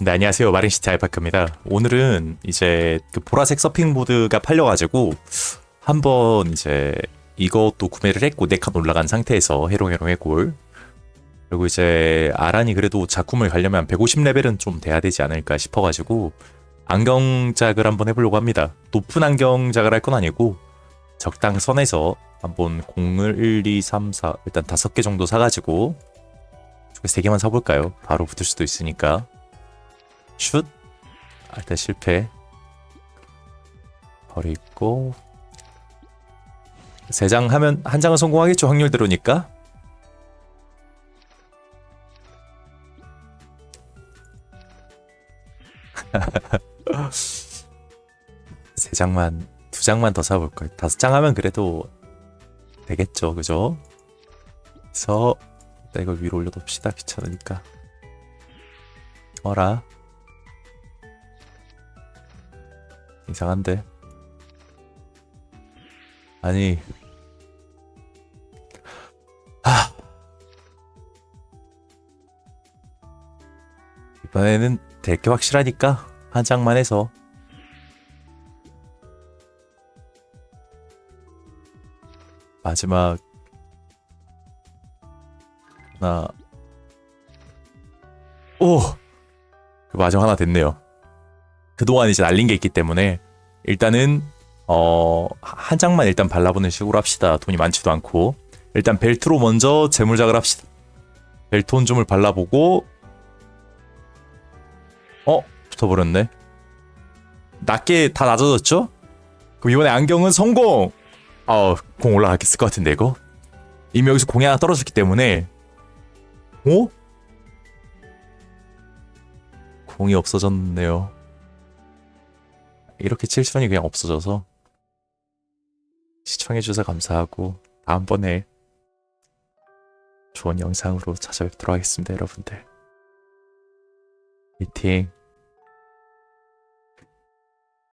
네, 안녕하세요. 마린시티 알파카입니다. 오늘은 이제 그 보라색 서핑 보드가 팔려가지고 한번 이제 이것도 구매를 했고 네칸 올라간 상태에서 해롱해롱 해골 그리고 이제 아란이 그래도 작품을 가려면 150레벨은 좀 돼야 되지 않을까 싶어가지고 안경작을 한번 해보려고 합니다. 높은 안경작을 할 건 아니고 적당 선에서 한번 0을 1, 2, 3, 4 일단 다섯 개 정도 사가지고 세 개만 사볼까요? 바로 붙을 수도 있으니까 슛. 아, 일단 실패. 버리고. 세 장 하면 한 장은 성공하겠죠 확률대로니까. 세 장만 두 장만 더 사볼 걸 다섯 장 하면 그래도 되겠죠 그죠? 그래서 일단 이걸 위로 올려둡시다 귀찮으니까. 어라 이상한데? 아니. 하 이번에는 될 게 확실하니까 한 장만 해서. 마지막. 하나. 오! 그 마지막 하나 됐네요. 그동안 이제 날린 게 있기 때문에 일단은 어, 한 장만 일단 발라보는 식으로 합시다. 돈이 많지도 않고. 일단 벨트로 먼저 재물작을 합시다. 벨트 혼줌을 발라보고 어? 붙어버렸네. 낮게 다 낮아졌죠? 그럼 이번에 안경은 성공! 어, 공 올라갔을 것 같은데 이거? 이미 여기서 공이 하나 떨어졌기 때문에 어? 공이 없어졌네요. 이렇게 칠천이 그냥 없어져서 시청해주셔서 감사하고 다음번에 좋은 영상으로 찾아뵙도록 하겠습니다 여러분들. 미팅